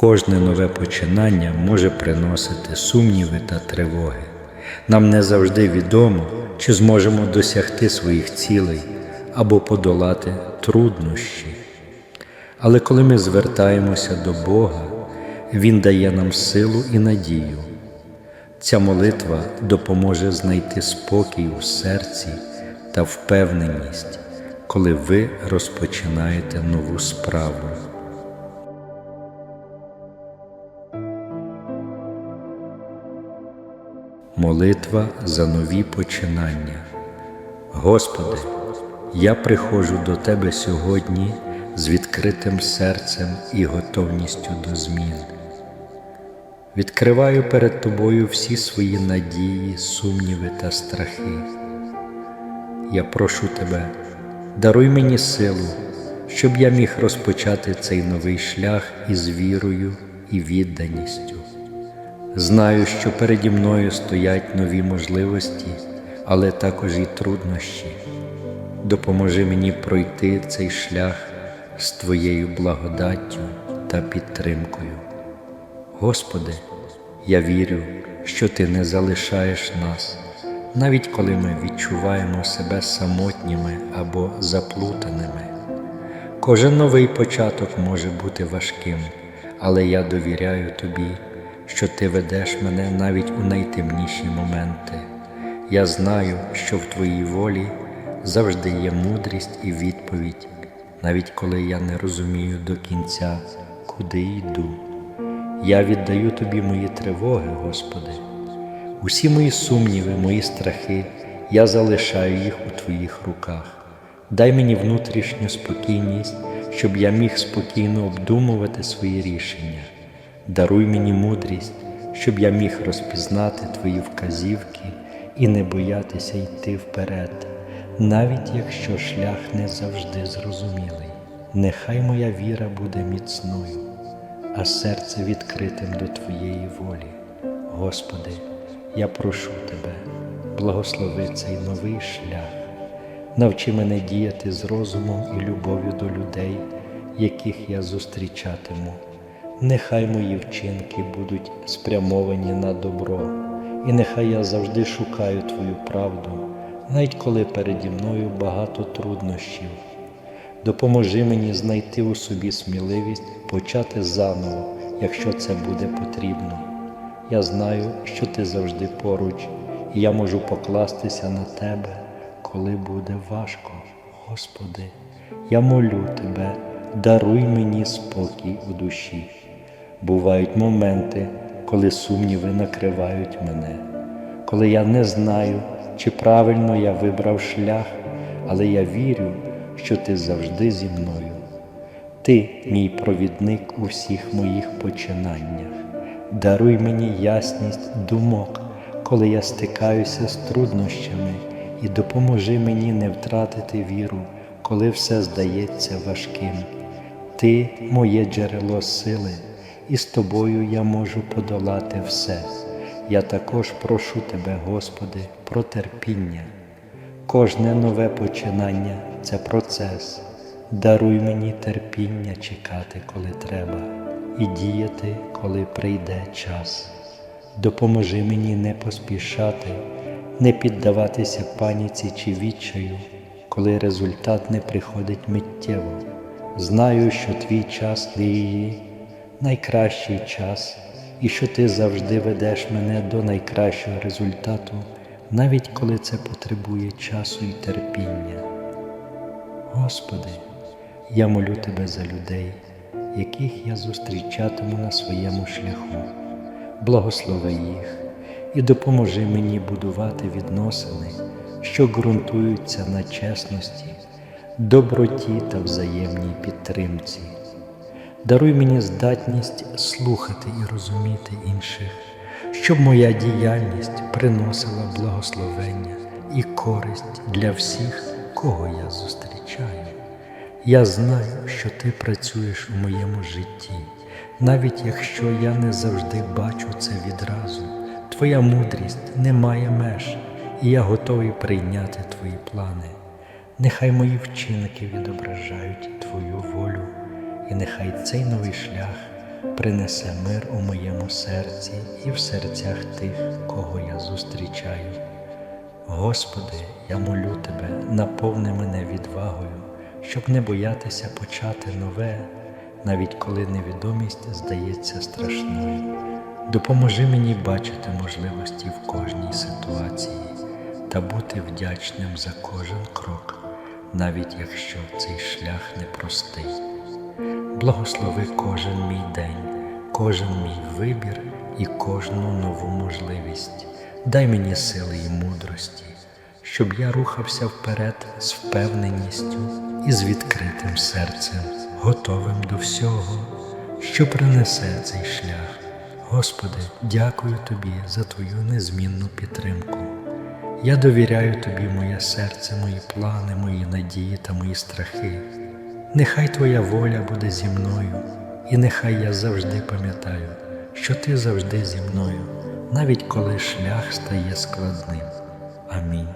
Кожне нове починання може приносити сумніви та тривоги. Нам не завжди відомо, чи зможемо досягти своїх цілей або подолати труднощі. Але коли ми звертаємося до Бога, Він дає нам силу і надію. Ця молитва допоможе знайти спокій у серці та впевненість, коли ви розпочинаєте нову справу. Молитва за нові починання. Господи, я приходжу до Тебе сьогодні з відкритим серцем і готовністю до змін. Відкриваю перед Тобою всі свої надії, сумніви та страхи. Я прошу Тебе, даруй мені силу, щоб я міг розпочати цей новий шлях із вірою і відданістю. Знаю, що переді мною стоять нові можливості, але також і труднощі. Допоможи мені пройти цей шлях з Твоєю благодаттю та підтримкою. Господи, я вірю, що Ти не залишаєш нас, навіть коли ми відчуваємо себе самотніми або заплутаними. Кожен новий початок може бути важким, але я довіряю Тобі, що Ти ведеш мене навіть у найтемніші моменти. Я знаю, що в Твоїй волі завжди є мудрість і відповідь, навіть коли я не розумію до кінця, куди йду. Я віддаю Тобі мої тривоги, Господи. Усі мої сумніви, мої страхи, я залишаю їх у Твоїх руках. Дай мені внутрішню спокійність, щоб я міг спокійно обдумувати свої рішення. Даруй мені мудрість, щоб я міг розпізнати Твої вказівки і не боятися йти вперед, навіть якщо шлях не завжди зрозумілий. Нехай моя віра буде міцною, а серце відкритим до Твоєї волі. Господи, я прошу Тебе, благослови цей новий шлях, навчи мене діяти з розумом і любов'ю до людей, яких я зустрічатиму. Нехай мої вчинки будуть спрямовані на добро, і нехай я завжди шукаю Твою правду, навіть коли переді мною багато труднощів. Допоможи мені знайти у собі сміливість почати заново, якщо це буде потрібно. Я знаю, що ти завжди поруч, і я можу покластися на тебе, коли буде важко. Господи, я молю Тебе, даруй мені спокій у душі. Бувають моменти, коли сумніви накривають мене, коли я не знаю, чи правильно я вибрав шлях, але я вірю, що ти завжди зі мною. Ти, мій провідник у всіх моїх починаннях. Даруй мені ясність думок, коли я стикаюся з труднощами, і допоможи мені не втратити віру, коли все здається важким. Ти моє джерело сили, і з тобою я можу подолати все. Я також прошу Тебе, Господи, про терпіння. Кожне нове починання це процес. Даруй мені терпіння чекати, коли треба, і діяти, коли прийде час. Допоможи мені не поспішати, не піддаватися паніці чи відчаю, коли результат не приходить миттєво. Знаю, що твій час твій найкращий час, і що ти завжди ведеш мене до найкращого результату, навіть коли це потребує часу і терпіння. Господи, я молю Тебе за людей, яких я зустрічатиму на своєму шляху. Благослови їх і допоможи мені будувати відносини, що ґрунтуються на чесності, доброті та взаємній підтримці. Даруй мені здатність слухати і розуміти інших, щоб моя діяльність приносила благословення і користь для всіх, кого я зустрічаю. Я знаю, що ти працюєш у моєму житті, навіть якщо я не завжди бачу це відразу. Твоя мудрість не має меж, і я готовий прийняти твої плани. Нехай мої вчинки відображають Твою волю, і нехай цей новий шлях принесе мир у моєму серці і в серцях тих, кого я зустрічаю. Господи, я молю Тебе, наповни мене відвагою, щоб не боятися почати нове, навіть коли невідомість здається страшною. Допоможи мені бачити можливості в кожній ситуації та бути вдячним за кожен крок, навіть якщо цей шлях непростий. Благослови кожен мій день, кожен мій вибір і кожну нову можливість. Дай мені сили і мудрості, щоб я рухався вперед з впевненістю і з відкритим серцем, готовим до всього, що принесе цей шлях. Господи, дякую Тобі за Твою незмінну підтримку. Я довіряю Тобі моє серце, мої плани, мої надії та мої страхи. Нехай Твоя воля буде зі мною, і нехай я завжди пам'ятаю, що Ти завжди зі мною, навіть коли шлях стає складним. Амінь.